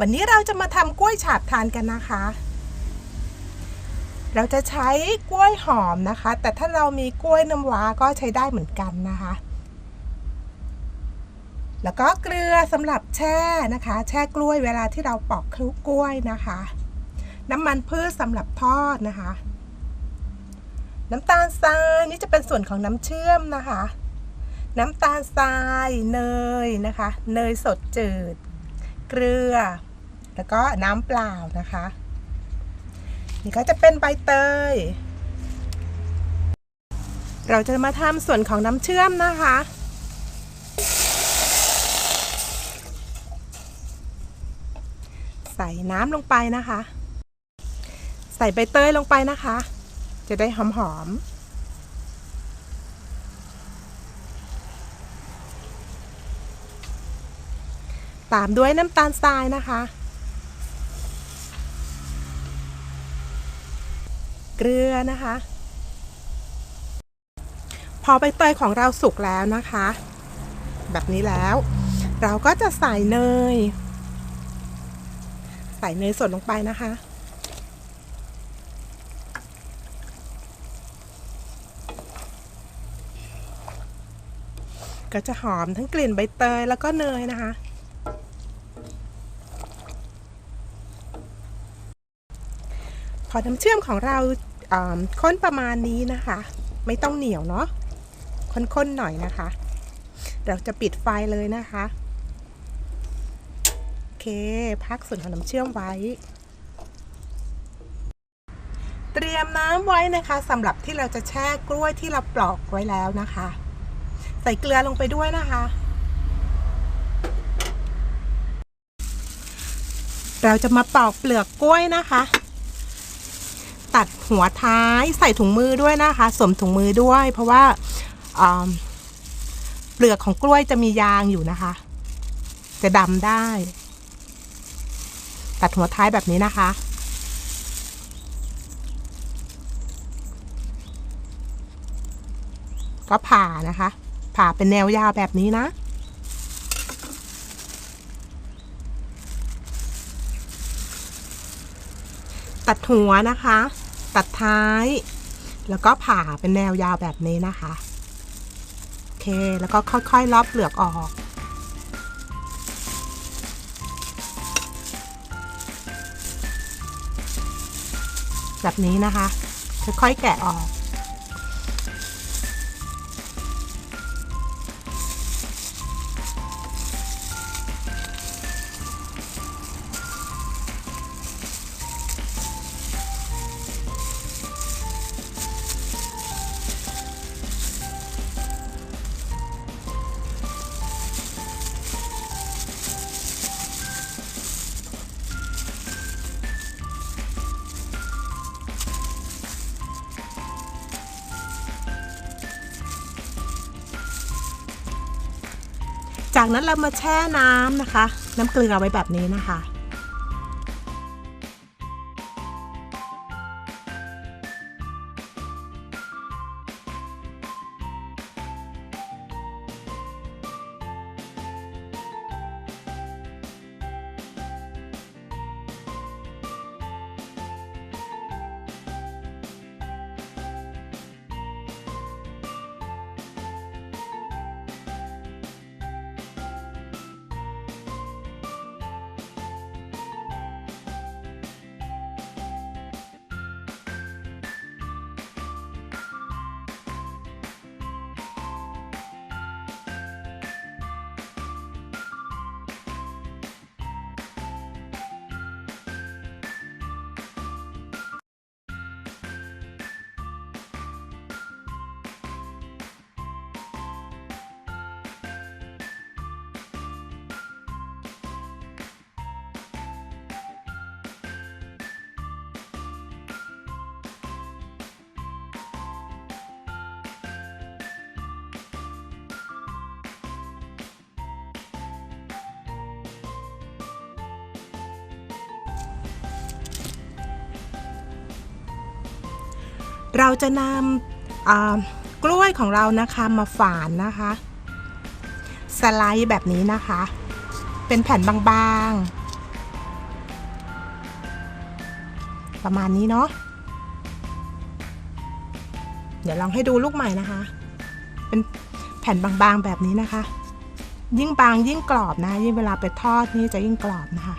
วันนี้เราจะมาทำกล้วยฉาบทานกันนะคะ เราจะใช้กล้วยหอมนะคะ แต่ถ้าเรามีกล้วยน้ำว้าก็ใช้ได้เหมือนกันนะคะ แล้วก็เกลือสำหรับแช่นะคะ แช่กล้วยเวลาที่เราปอกคลุกกล้วยนะคะ น้ำมันพืชสำหรับทอดนะคะ น้ำตาลทรายนี่จะเป็นส่วนของน้ำเชื่อมนะคะ น้ำตาลทรายเนยนะคะ เนยสดจืดเกลือ แล้วก็น้ำเปล่านะคะ นี่ก็จะเป็นใบเตย เราจะมาทำส่วนของน้ำเชื่อมนะคะใส่น้ำลงไปนะคะ ใส่ใบเตยลงไปนะคะ จะได้หอมๆตามด้วยน้ำตาลทรายนะคะ เกลือนะคะ พอใบเตยของเราสุกแล้วนะคะ แบบนี้แล้ว เราก็จะใส่เนย ใส่เนยสดลงไปนะคะก็จะหอมทั้งกลิ่นใบเตยแล้วก็เนยนะคะ อน้ำเชื่อมของเราข้นประมาณนี้นะคะ ไม่ต้องเหนียวเนาะข้นๆหน่อยนะคะ เราจะปิดไฟเลยนะคะโอเค พักส่วนของน้ำเชื่อมไว้ เตรียมน้ำไว้นะคะสำหรับที่เราจะแช่กล้วยที่เราปลอกไว้แล้วนะคะ ใส่เกลือลงไปด้วยนะคะเราจะมาปอกเปลือกกล้วยนะคะ ตัดหัวท้ายใส่ถุงมือด้วยนะคะสวมถุงมือด้วย เพราะว่าอ่าเปลือกของกล้วยจะมียางอยู่นะคะ จะดำได้ ตัดหัวท้ายแบบนี้นะคะ ก็ผ่านะคะ ผ่าเป็นแนวยาวแบบนี้นะตัดหัวนะคะ ตัดท้าย แล้วก็ผ่าเป็นแนวยาวแบบนี้นะคะ โอเค แล้วก็ค่อยๆลอบเปลือกออก แบบนี้นะคะ ค่อยๆแกะออก จากนั้นเรามาแช่น้ำนะคะ น้ำเกลือไว้แบบนี้นะคะ เราจะนำกล้วยของเรานะคะมาฝานนะคะ สไลด์แบบนี้นะคะ เป็นแผ่นบางๆ ประมาณนี้เนาะเดี๋ยวลองให้ดูลูกใหม่นะคะ เป็นแผ่นบางๆแบบนี้นะคะ ยิ่งบางยิ่งกรอบนะ ยิ่งเวลาไปทอดนี่จะยิ่งกรอบนะคะ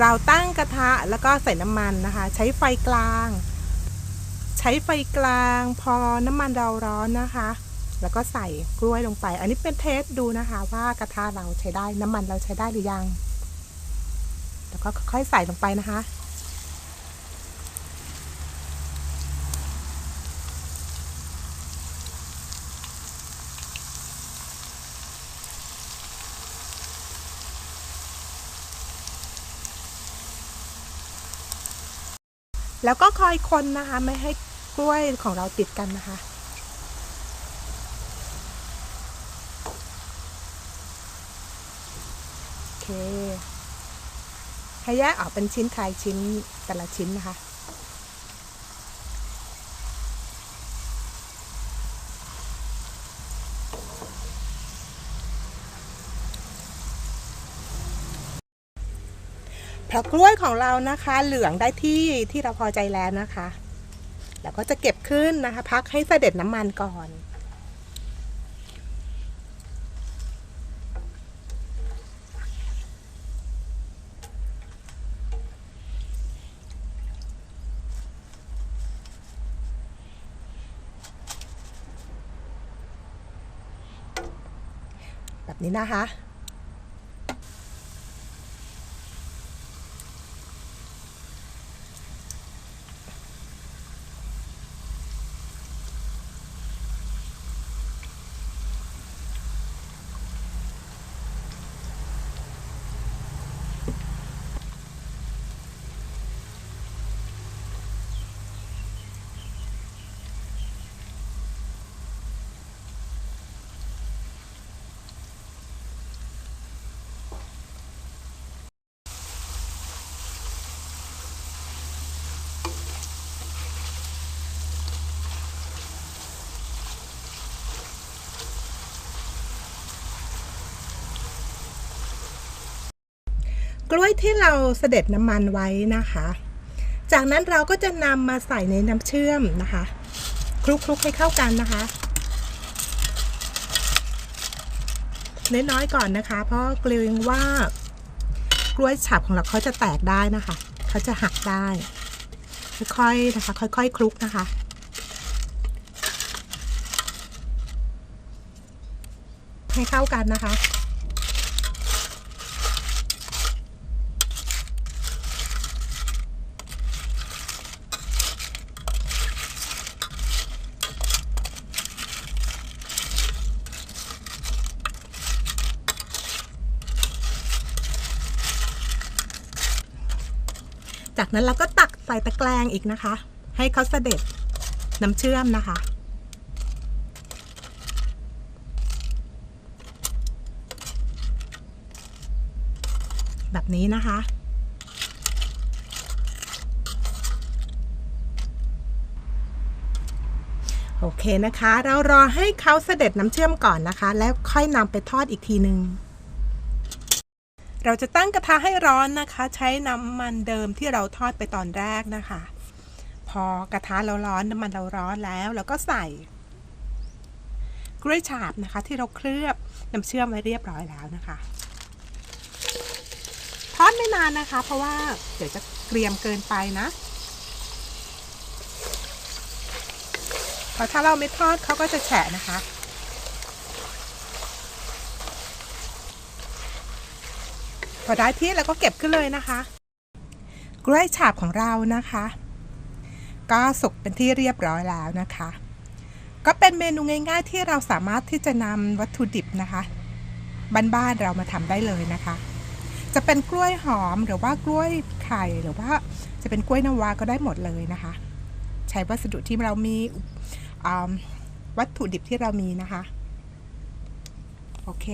เราตั้งกระทะแล้วก็ใส่น้ำมันนะคะ ใช้ไฟกลาง ใช้ไฟกลาง พอน้ำมันเราร้อนนะคะ แล้วก็ใส่กล้วยลงไป อันนี้เป็นเทสดูนะคะ ว่ากระทะเราใช้ได้น้ำมันเราใช้ได้หรือยัง แล้วก็ค่อยใส่ลงไปนะคะ แล้วก็คอยคนนะคะ ไม่ให้กล้วยของเราติดกันนะคะ โอเค ให้แยกออกเป็นชิ้นคลายชิ้นแต่ละชิ้นนะคะ พอกล้วยของเรานะคะ เหลืองได้ที่ที่เราพอใจแล้วนะคะ แล้วก็จะเก็บขึ้นนะคะ พักให้เสด็จน้ำมันก่อนแบบนี้นะคะ กล้วยที่เราเสด็จน้ำมันไว้นะคะ จากนั้นเราก็จะนำมาใส่ในน้ำเชื่อมนะคะคลุกๆให้เข้ากันนะคะน้อยๆก่อนนะคะ เพราะเกลียวว่ากล้วยฉับของเราเขาจะแตกได้นะคะ เขาจะหักได้ ค่อยๆนะคะ ค่อยๆคลุกนะคะ ให้เข้ากันนะคะ จากนั้นเราก็ตักใส่ตะแกรงอีกนะคะ ให้เขาเสด็จน้ำเชื่อมนะคะ แบบนี้นะคะโอเคนะคะ เรารอให้เขาเสด็จน้ำเชื่อมก่อนนะคะ แล้วค่อยนำไปทอดอีกทีหนึ่ง เราจะตั้งกระทะให้ร้อนนะคะ ใช้น้ำมันเดิมที่เราทอดไปตอนแรกนะคะ พอกระทะเราร้อนน้ำมันเราร้อนแล้วเราก็ใส่ กล้วยฉาบนะคะ ที่เราเคลือบน้ำเชื่อมไว้เรียบร้อยแล้วนะคะ ทอดไม่นานนะคะ เพราะว่าเดี๋ยวจะเกรียมเกินไปนะราะถ้าเราไม่ทอดเขาก็จะแฉะนะคะ พอได้ที่แล้วก็เก็บขึ้นเลยนะคะ กล้วยฉาบของเรานะคะ ก็สุกเป็นที่เรียบร้อยแล้วนะคะ ก็เป็นเมนูง่ายๆ ที่เราสามารถที่จะนำวัตถุดิบนะคะบ้านๆเรามาทำได้เลยนะคะ จะเป็นกล้วยหอมหรือว่ากล้วยไข่หรือว่าจะเป็นกล้วยน้ำว้าก็ได้หมดเลยนะคะ ใช้วัสดุที่เรามีวัตถุดิบที่เรามีนะคะ โอเค